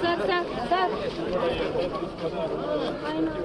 Sir sir sir బాగున్నాడు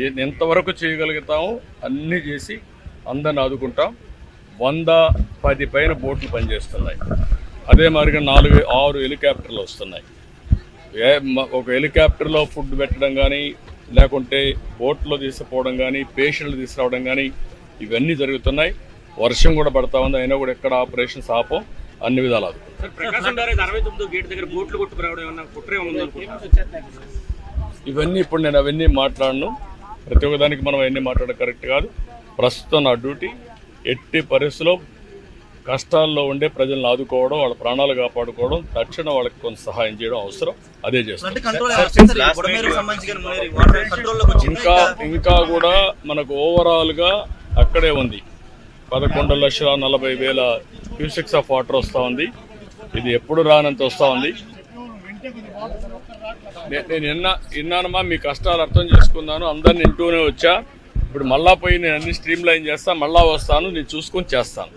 ఎంతవరకు చేయగలుగుతామో అన్నీ చేసి అందరిని ఆదుకుంటాం. వంద పది పైన బోట్లు పనిచేస్తున్నాయి. అదే మాదిరిగా నాలుగు ఆరు హెలికాప్టర్లు వస్తున్నాయి. ఏ మ- ఒక హెలికాప్టర్లో ఫుడ్ పెట్టడం కానీ లేకుంటే బోట్లో తీసుకుపోవడం కానీ పేషెంట్లు తీసుకురావడం కానీ ఇవన్నీ జరుగుతున్నాయి. వర్షం కూడా పడతా ఉంది. అయినా కూడా ఎక్కడ ఆపరేషన్స్ ఆపం. అన్ని విధాలు ఇవన్నీ ఇప్పుడు నేను అవన్నీ మాట్లాడను. ప్రతి ఒక్కదానికి మనం అవన్నీ మాట్లాడడం కరెక్ట్ కాదు. ప్రస్తుతం నా డ్యూటీ ఎట్టి పరిస్థితిలో కష్టాల్లో ఉండే ప్రజలను ఆదుకోవడం వాళ్ళ ప్రాణాలు కాపాడుకోవడం తక్షణ వాళ్ళకి కొంత సహాయం చేయడం అవసరం. అదే చేస్తాం. కంట్రోల్ బుడమేరు సంబంధించి మరి వాటర్ కంట్రోల్లోకి వచ్చింది ఇంకా ఇంకా కూడా మనకు ఓవరాల్గా అక్కడే ఉంది. పదకొండు లక్షల నలభై వేల క్యూసెక్స్ ఆఫ్ వాటర్ వస్తూ ఉంది. ఇది ఎప్పుడు రానంత వస్తూ ఉంది. నేను విన్నా విన్నానమ్మా మీ కష్టాలు అర్థం చేసుకున్నాను అందరిని వింటూనే వచ్చా. ఇప్పుడు మళ్ళా పోయి నేను అన్ని స్ట్రీమ్ లైన్ చేస్తాను మళ్ళా వస్తాను నేను చూసుకొని చేస్తాను.